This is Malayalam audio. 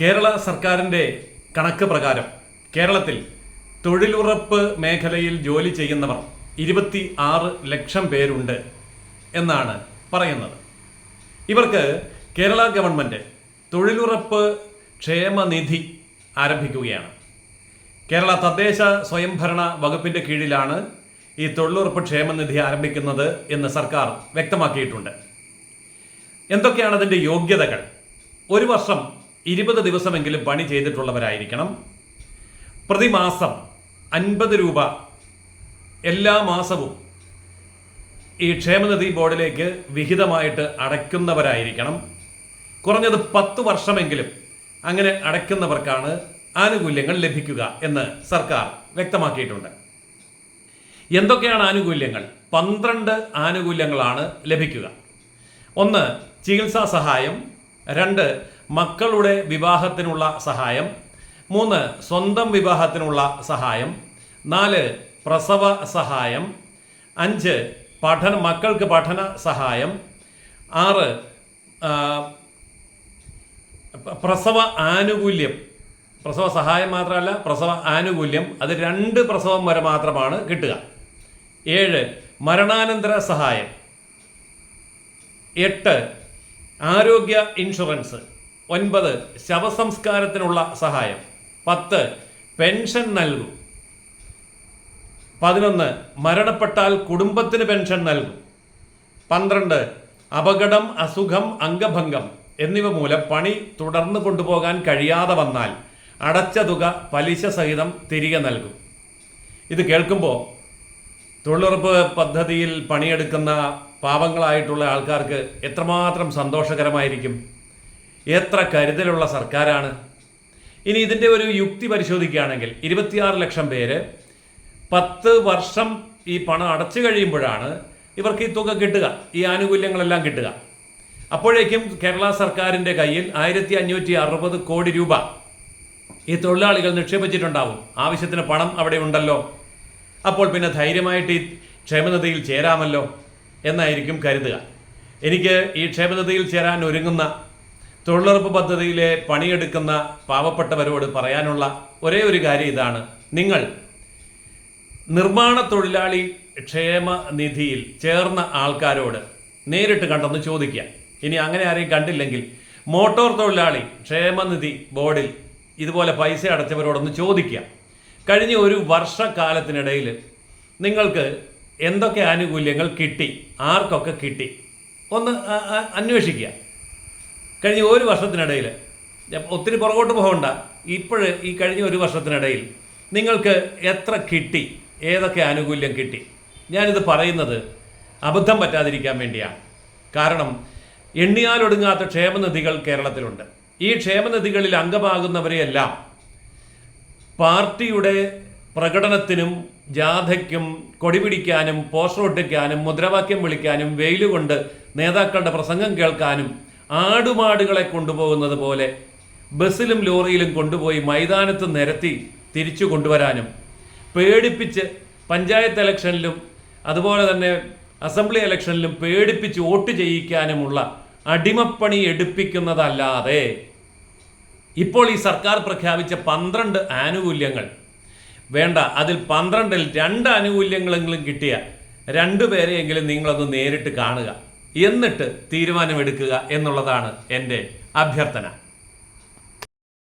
കേരള സർക്കാരിന്റെ കണക്ക് പ്രകാരം കേരളത്തിൽ തൊഴിലുറപ്പ് മേഖലയിൽ ജോലി ചെയ്യുന്നവർ ഇരുപത്തി ആറ് ലക്ഷം പേരുണ്ട് എന്നാണ് പറയുന്നത്. ഇവർക്ക് കേരള ഗവൺമെന്റ് തൊഴിലുറപ്പ് ക്ഷേമനിധി ആരംഭിക്കുകയാണ്. കേരള തദ്ദേശ സ്വയംഭരണ വകുപ്പിന്റെ കീഴിലാണ് ഈ തൊഴിലുറപ്പ് ക്ഷേമനിധി ആരംഭിക്കുന്നത് എന്ന് സർക്കാർ വ്യക്തമാക്കിയിട്ടുണ്ട്. എന്തൊക്കെയാണ് അതിന്റെ യോഗ്യതകൾ? ഒരു വർഷം ഇരുപത് ദിവസമെങ്കിലും പണി ചെയ്തിട്ടുള്ളവരായിരിക്കണം. പ്രതിമാസം അൻപത് രൂപ എല്ലാ മാസവും ഈ ക്ഷേമനിധി ബോർഡിലേക്ക് വിഹിതമായിട്ട് അടയ്ക്കുന്നവരായിരിക്കണം. കുറഞ്ഞത് പത്ത് വർഷമെങ്കിലും അങ്ങനെ അടയ്ക്കുന്നവർക്കാണ് ആനുകൂല്യങ്ങൾ ലഭിക്കുക എന്ന് സർക്കാർ വ്യക്തമാക്കിയിട്ടുണ്ട്. എന്തൊക്കെയാണ് ആനുകൂല്യങ്ങൾ? പന്ത്രണ്ട് ആനുകൂല്യങ്ങളാണ് ലഭിക്കുക. ഒന്ന് ചികിത്സാ സഹായം. രണ്ട് മക്കളുടെ വിവാഹത്തിനുള്ള സഹായം. മൂന്ന് സ്വന്തം വിവാഹത്തിനുള്ള സഹായം. നാല് പ്രസവ സഹായം. അഞ്ച് പഠന മക്കൾക്ക് പഠന സഹായം. ആറ് പ്രസവ ആനുകൂല്യം. പ്രസവ സഹായം മാത്രമല്ല പ്രസവ ആനുകൂല്യം. അത് രണ്ട് പ്രസവം വരെ മാത്രമാണ് കിട്ടുക. ഏഴ് മരണാനന്തര സഹായം. എട്ട് ആരോഗ്യ ഇൻഷുറൻസ് ഒൻപത് ശവസംസ്കാരത്തിനുള്ള സഹായം പത്ത് പെൻഷൻ നൽകും പതിനൊന്ന് മരണപ്പെട്ടാൽ കുടുംബത്തിന് പെൻഷൻ നൽകും പന്ത്രണ്ട് അപകടം അസുഖം അംഗഭംഗം എന്നിവ മൂലം പണി തുടർന്ന് കൊണ്ടുപോകാൻ കഴിയാതെ വന്നാൽ അടച്ച തുക പലിശ സഹിതം തിരികെ നൽകും. ഇത് കേൾക്കുമ്പോൾ തൊഴിലുറപ്പ് പദ്ധതിയിൽ പണിയെടുക്കുന്ന പാവങ്ങളായിട്ടുള്ള ആൾക്കാർക്ക് എത്രമാത്രം സന്തോഷകരമായിരിക്കും? എത്ര കരുതലുള്ള സർക്കാരാണ്? ഇനി ഇതിന്റെ ഒരു യുക്തി പരിശോധിക്കുകയാണെങ്കിൽ ഇരുപത്തിയാറ് ലക്ഷം പേര് പത്ത് വർഷം ഈ പണം അടച്ചു കഴിയുമ്പോഴാണ് ഇവർക്ക് ഈ തുക കിട്ടുക ഈ ആനുകൂല്യങ്ങളെല്ലാം കിട്ടുക. അപ്പോഴേക്കും കേരള സർക്കാരിന്റെ കയ്യിൽ ആയിരത്തി അഞ്ഞൂറ്റി അറുപത് കോടി രൂപ ഈ തൊഴിലാളികൾ നിക്ഷേപിച്ചിട്ടുണ്ടാവും. ആവശ്യത്തിന് പണം അവിടെ ഉണ്ടല്ലോ. അപ്പോൾ പിന്നെ ധൈര്യമായിട്ട് ഈ ക്ഷേമനിധിയിൽ ചേരാമല്ലോ എന്നായിരിക്കും കരുതുക. എനിക്ക് ഈ ക്ഷേമനിധിയിൽ ചേരാൻ ഒരുങ്ങുന്ന തൊഴിലുറപ്പ് പദ്ധതിയിലെ പണിയെടുക്കുന്ന പാവപ്പെട്ടവരോട് പറയാനുള്ള ഒരേ ഒരു കാര്യം ഇതാണ്. നിങ്ങൾ നിർമ്മാണ തൊഴിലാളി ക്ഷേമ നിധിയിൽ ചേർന്ന ആൾക്കാരോട് നേരിട്ട് കണ്ടെന്ന് ചോദിക്കുക. ഇനി അങ്ങനെ ആരെയും കണ്ടില്ലെങ്കിൽ മോട്ടോർ തൊഴിലാളി ക്ഷേമനിധി ബോർഡിൽ ഇതുപോലെ പൈസ അടച്ചവരോടൊന്ന് ചോദിക്കുക. കഴിഞ്ഞ ഒരു വർഷക്കാലത്തിനിടയിൽ നിങ്ങൾക്ക് എന്തൊക്കെ ആനുകൂല്യങ്ങൾ കിട്ടി? ആർക്കൊക്കെ കിട്ടി? ഒന്ന് അന്വേഷിക്കുക. കഴിഞ്ഞ ഒരു വർഷത്തിനിടയിൽ ഒത്തിരി പുറകോട്ട് പോകണ്ട. ഇപ്പോൾ ഈ കഴിഞ്ഞ ഒരു വർഷത്തിനിടയിൽ നിങ്ങൾക്ക് എത്ര കിട്ടി? ഏതൊക്കെ ആനുകൂല്യം കിട്ടി? ഞാനിത് പറയുന്നത് അബദ്ധം പറ്റാതിരിക്കാൻ വേണ്ടിയാണ്. കാരണം എണ്ണിയാലൊടുങ്ങാത്ത ക്ഷേമനിധികൾ കേരളത്തിലുണ്ട്. ഈ ക്ഷേമനിധികളിൽ അംഗമാകുന്നവരെയെല്ലാം പാർട്ടിയുടെ പ്രകടനത്തിനും ജാഥയ്ക്കും കൊടിപിടിക്കാനും പോസ്റ്റർ ഒട്ടിക്കാനും മുദ്രാവാക്യം വിളിക്കാനും വെയിലുകൊണ്ട് നേതാക്കളുടെ പ്രസംഗം കേൾക്കാനും ആടുമാടുകളെ കൊണ്ടുപോകുന്നത് പോലെ ബസ്സിലും ലോറിയിലും കൊണ്ടുപോയി മൈതാനത്ത് നിരത്തി തിരിച്ചു കൊണ്ടുവരാനും പേടിപ്പിച്ച് പഞ്ചായത്ത് ഇലക്ഷനിലും അതുപോലെ തന്നെ അസംബ്ലി ഇലക്ഷനിലും പേടിപ്പിച്ച് വോട്ട് ചെയ്യിക്കാനുമുള്ള അടിമപ്പണി എടുപ്പിക്കുന്നതല്ലാതെ ഇപ്പോൾ ഈ സർക്കാർ പ്രഖ്യാപിച്ച പന്ത്രണ്ട് ആനുകൂല്യങ്ങൾ. വേണ്ട അതിൽ പന്ത്രണ്ടിൽ രണ്ട് ആനുകൂല്യങ്ങളെങ്കിലും കിട്ടിയ രണ്ടു പേരെയെങ്കിലും നിങ്ങളൊന്ന് നേരിട്ട് കാണുക. എന്നിട്ട് തീരുമാനമെടുക്കുക എന്നുള്ളതാണ് എന്റെ അഭ്യർത്ഥന.